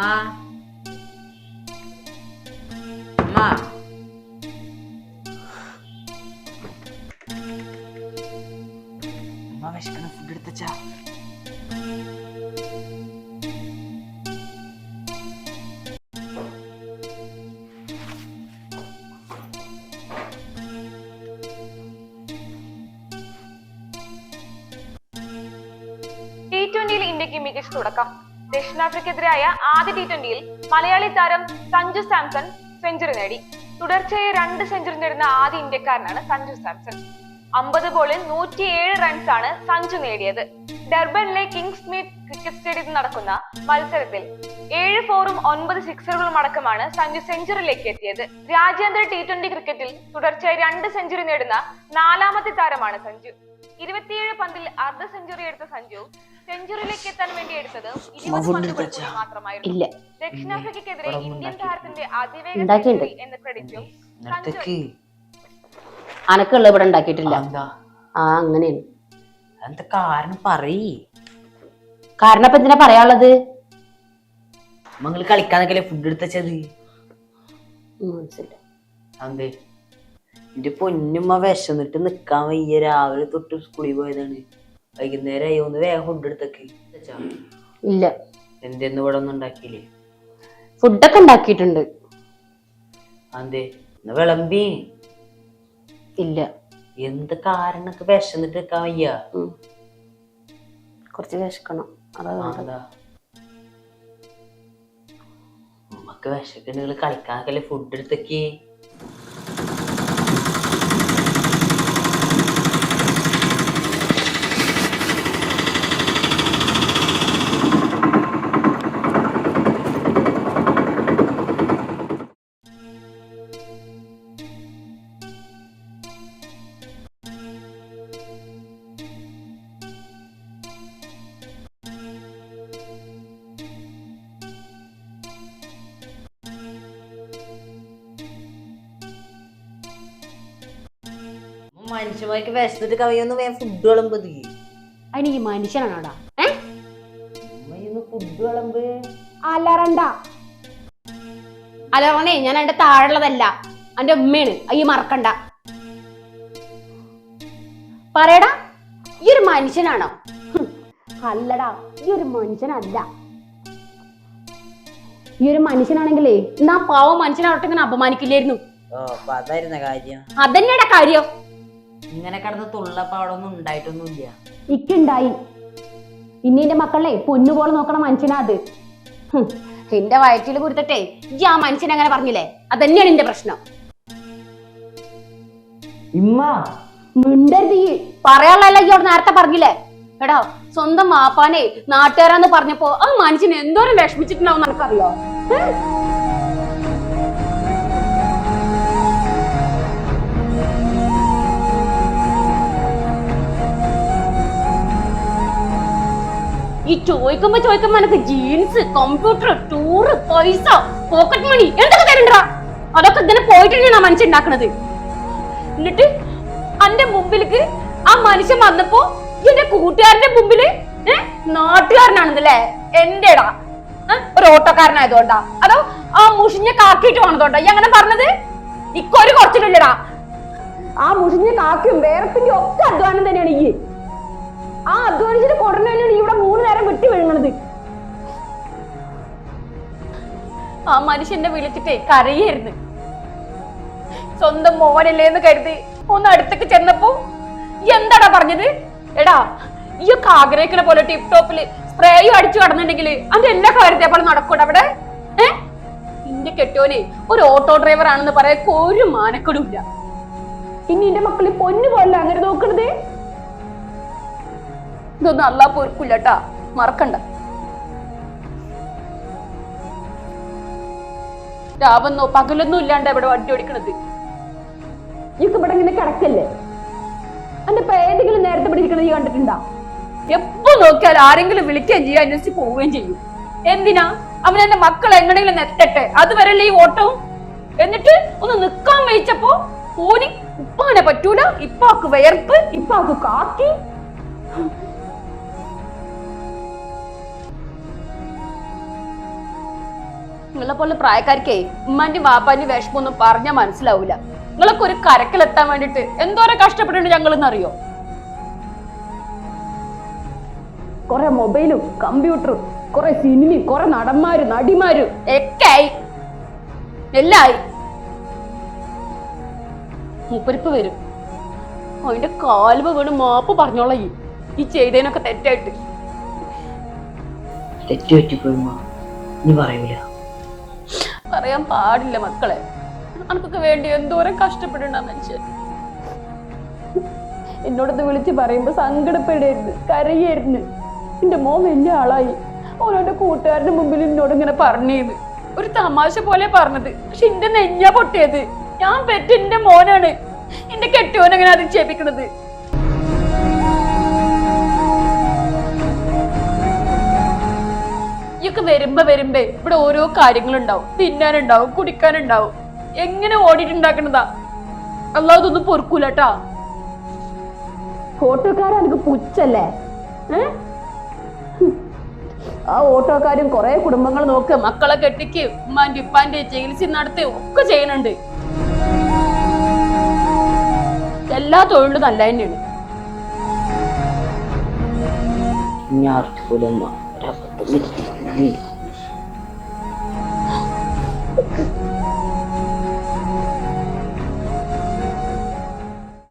അമ്മ. അമ്മ. അമ്മ വിശക്കണ ഫുഡ് എടുത്തച്ചാ ടി ട്വന്റിയിൽ ഇന്ത്യയ്ക്ക് മികച്ച തുടക്കം. ദക്ഷിണാഫ്രിക്കെതിരായ ആദ്യ ടി ട്വന്റിയിൽ മലയാളി താരം സഞ്ജു സാംസൺ സെഞ്ചുറി നേടി. തുടർച്ചയായി രണ്ട് സെഞ്ചുറി നേടുന്ന ആദ്യ ഇന്ത്യക്കാരനാണ് സഞ്ജു സാംസൺ. അമ്പത് ബോളിൽ നൂറ്റിയേഴ് റൺസ് ആണ് സഞ്ജു നേടിയത്. ഡർബനിലെ കിങ്സ് മീറ്റ് ക്രിക്കറ്റ് സ്റ്റേഡിയത്തിൽ നടക്കുന്ന മത്സരത്തിൽ ഏഴ് ഫോറും ഒൻപത് സിക്സറുകളും അടക്കമാണ് സഞ്ജു സെഞ്ചുറിയിലേക്ക് എത്തിയത്. രാജ്യാന്തര ടി ട്വന്റി ക്രിക്കറ്റിൽ തുടർച്ചയായി രണ്ട് സെഞ്ചുറി നേടുന്ന നാലാമത്തെ താരമാണ് സഞ്ജു. ഇരുപത്തിയേഴ് പന്തിൽ അർദ്ധ സെഞ്ചുറി എടുത്ത സഞ്ജു സെഞ്ചുറിയിലേക്ക് എത്താൻ വേണ്ടി എടുത്തത് ഇരുപത്. കൂടി മാത്രമായിരുന്നു. ദക്ഷിണാഫ്രിക്കയ്ക്കെതിരെ ഇന്ത്യൻ താരത്തിന്റെ അതിവേഗ എന്ന ക്രെഡിറ്റും നിർത്തക്ക്. അനക്കുള്ള ഇവിടെ ഉണ്ടാക്കിയിട്ടില്ല. ആ അങ്ങനെയാണ്. എന്താ കാരണം പറയ്. കാരണം ഇപ്പൊ എന്തിനാ പറയാനുള്ളത്? കളിക്കാന്നൊക്കെ ഫുഡ് എടുത്തത് ഉം, മനസ്സില്ല അതെ എന്റെ പൊന്നുമ്മ വിശന്നിട്ട് നിക്കാൻ വയ്യ. രാവിലെ തൊട്ട് സ്കൂളിൽ പോയതാണ്. വൈകുന്നേരം ആയി. ഒന്ന് വേഗം ഫുഡ് എടുത്തൊക്കെ. ഇല്ല. എന്തെന്ന് ഇവിടെ ഒന്നും ഉണ്ടാക്കിയില്ലേ? ഫുഡൊക്കെ ഉണ്ടാക്കിയിട്ടുണ്ട്. അതെ വിളമ്പി. ഇല്ല. എന്ത് കാരണക്ക് വിശന്നിട്ട് നിൽക്കാൻ വയ്യ. കുറച്ച് വിശക്കണം. അതാ നമുക്ക് വിശക്കുണ്ടെങ്കിൽ കളിക്കാനൊക്കെ ഫുഡ് എടുത്തേക്ക്? മനുഷ്യന്മാർക്ക് വിശന്നിട്ട് കവിയൊന്നും വേഗം ഫുഡ് വിളമ്പത് അതിന് ഈ മനുഷ്യനാണോടാ? ഫുഡ് വിളമ്പ്. അലറണ്ട. അലറണേ ഞാൻ എന്റെ താഴെയുള്ളതല്ല. എന്റെ ഉമ്മയാണ്. ഈ മറക്കണ്ട. പറയടാ ഈ ഒരു മനുഷ്യനാണോ? അല്ലടാ ഈ ഒരു മനുഷ്യനല്ല. ഈ ഒരു മനുഷ്യനാണെങ്കിലേ എന്നാ പാവം അവിടെ ഇങ്ങനെ അപമാനിക്കില്ലായിരുന്നു. അതന്നെയാടാ കാര്യം. ഇങ്ങനെ കിടന്ന് തുള്ളപ്പോ അവിടെ ഒന്നും ഉണ്ടായിട്ടൊന്നുമില്ല. ഇക്കുണ്ടായി. ഇനി എന്റെ മക്കളെ പൊന്നുപോലെ നോക്കണം മനുഷ്യനാ അത്. എന്റെ വയറ്റിൽ കുരുത്തട്ടെ ഈ ആ മനുഷ്യൻ അങ്ങനെ പറഞ്ഞില്ലേ? അതന്നെയാണ് എന്റെ പ്രശ്നം. ഇമ്മ. മിണ്ടരുത് ഈ. പറയാനുള്ളല്ല ഈ അവിടെ നേരത്തെ പറഞ്ഞില്ലേ? എടാ സ്വന്തം മാപ്പാനെ നാട്ടുകാരാന്ന് പറഞ്ഞപ്പോ ആ മനുഷ്യൻ എന്തോരം വിഷമിച്ചിട്ടുണ്ടാവും നിനക്കറിയോ ചോദിക്കുമ്പോ ചോദിക്കുമ്പോ എനിക്ക് ജീൻസ് കമ്പ്യൂട്ടർ ടൂറ് പൈസ പോക്കറ്റ് മണി എന്തൊക്കെ തരണ്ടാ? അതൊക്കെ ഇങ്ങനെ പോയിട്ട് തന്നെയാണ് ആ മനുഷ്യൻ ഉണ്ടാക്കണത് എന്നിട്ട് എന്റെ മുമ്പിലേക്ക് ആ മനുഷ്യൻ വന്നപ്പോ എന്റെ കൂട്ടുകാരന്റെ മുമ്പിൽ നാട്ടുകാരനാണെന്നല്ലേ? എന്റെടാ? ഒരു ഓട്ടോക്കാരനായതുകൊണ്ടാ. അതോ ആ മുഷിഞ്ഞ കാക്കിട്ട് വന്നതുകൊണ്ടാ ഈ അങ്ങനെ പറഞ്ഞത്? ഇക്കൊരു കുറച്ചിട്ടില്ലടാ ആ മുഷിഞ്ഞ കാക്കിയും വേറെപ്പിന്റെ ഒക്കെ അധ്വാനം തന്നെയാണ് ഈ. ആ മനുഷ്യനെ വിളിച്ചിട്ടേ കരയായിരുന്നു. സ്വന്തം മോനല്ലേ എന്ന് കരുതി ഒന്ന് അടുത്തേക്ക് ചെന്നപ്പോ എന്താടാ പറഞ്ഞത്? എടാ ഈ ഒക്കെ ആഗ്രഹിക്കണ പോലെ ടിപ് ടോപ്പിൽ സ്പ്രേയും അടിച്ചു കടന്നുണ്ടെങ്കിൽ അതിന്റെ എല്ലാ കാര്യത്തെ പോലെ നടക്കൂടെ അവിടെ? ഏ? നിന്റെ കെട്ടോനെ ഒരു ഓട്ടോ ഡ്രൈവർ ആണെന്ന് പറയാൻ ഒരു മാനക്കെടും ഇല്ല. ഇനി എന്റെ മക്കളെ പൊന്നു പോലെ അങ്ങനെ നോക്കണത്? ഇതൊന്നും അല്ലാ പൊറുക്കില്ലട്ടാ മറക്കണ്ട. രാവെന്നോ പകലൊന്നും ഇല്ലാണ്ട് ഇവിടെ വണ്ടി ഓടിക്കണത്. ഇയൊക്കെ ഇവിടെ ഇങ്ങനെ കിടക്കല്ലേ? എന്റെ പേരെങ്കിലും നേരത്തെ ഇവിടെ ഇരിക്കണത് ഈ കണ്ടിട്ടുണ്ടാ? എപ്പോ നോക്കിയാൽ ആരെങ്കിലും വിളിക്കുകയും ചെയ്യും അന്വേഷിച്ച് പോവുകയും ചെയ്യും. എന്തിനാ? അവൻ എന്റെ മക്കൾ എങ്ങനെയെങ്കിലും നെത്തട്ടെ അതുവരെയല്ലേ ഈ ഓട്ടവും? എന്നിട്ട് ഒന്ന് നിക്കാൻ വഹിച്ചപ്പോ ഓനി ഉപ്പാനെ പറ്റൂല? ഇപ്പാക്ക് വിയർപ്പ് ഇപ്പാക്ക് കാക്കി. നിങ്ങളെ പോലെ പ്രായക്കാർക്കേ ഉമ്മാന്റെ വാപ്പാന്റെ വിഷമൊന്നും പറഞ്ഞാൽ മനസ്സിലാവൂല. നിങ്ങളൊക്കെ ഒരു കരക്കിലെത്താൻ വേണ്ടിട്ട് എന്തോരം കഷ്ടപ്പെട്ടിട്ടുണ്ട് ഞങ്ങൾ അറിയോ കുറെ മൊബൈലും കമ്പ്യൂട്ടറും കുറെ സിനിമയും കുറെ നടന്മാരും നടിമാരും ഒക്കെ ആയി എല്ലായി. മൂപ്പരിപ്പ് വരും. അതിന്റെ കാലുവ വീണ് മാപ്പ് പറഞ്ഞോളാം ഈ. ഈ ചെയ്തതിനൊക്കെ തെറ്റായിട്ട്. തെറ്റു പറ്റിപ്പോയി നീ പറയൂല. പറയാൻ പാടില്ല മക്കളെ. അനക്കൊക്കെ വേണ്ടി എന്തോരം കഷ്ടപ്പെടണ്ടെന്ന് മനുഷ്യൻ. എന്നോടത് വിളിച്ച് പറയുമ്പോ സങ്കടപ്പെടരുത് കരയരുന്ന് എന്റെ മോൻ വലിയ ആളായി. ഓരോടെ കൂട്ടുകാരുടെ മുമ്പിൽ എന്നോട് ഇങ്ങനെ പറഞ്ഞത് ഒരു തമാശ പോലെ പറഞ്ഞത്. പക്ഷെ എന്റെ നെഞ്ഞ പൊട്ടിയത്. ഞാൻ പെറ്റ് എന്റെ മോനാണ്. എന്റെ കെട്ടിയോൻ അത് അധിക്ഷേപിക്കണത് ഇയൊക്കെ വരുമ്പോ വരുമ്പേ ഇവിടെ ഓരോ കാര്യങ്ങളുണ്ടാവും. തിന്നാനുണ്ടാവും കുടിക്കാനുണ്ടാവും. എങ്ങനെ ഓടിയിട്ടുണ്ടാക്കണതാ? അല്ലാതൊന്നും പൊറുക്കൂലട്ടാ ഓട്ടോക്കാരൻ എനിക്ക് പുച്ഛല്ലേ? ആ ഓട്ടോക്കാരും കുറെ കുടുംബങ്ങൾ നോക്ക് മക്കളെ കെട്ടിക്ക് ഉമ്മാന്റെ ഉപ്പാന്റെ ചികിത്സ നടത്തി ഒക്കെ ചെയ്യുന്നുണ്ട്. എല്ലാ തൊഴിലും നല്ല തന്നെയാണ് ഞാൻ きてはい。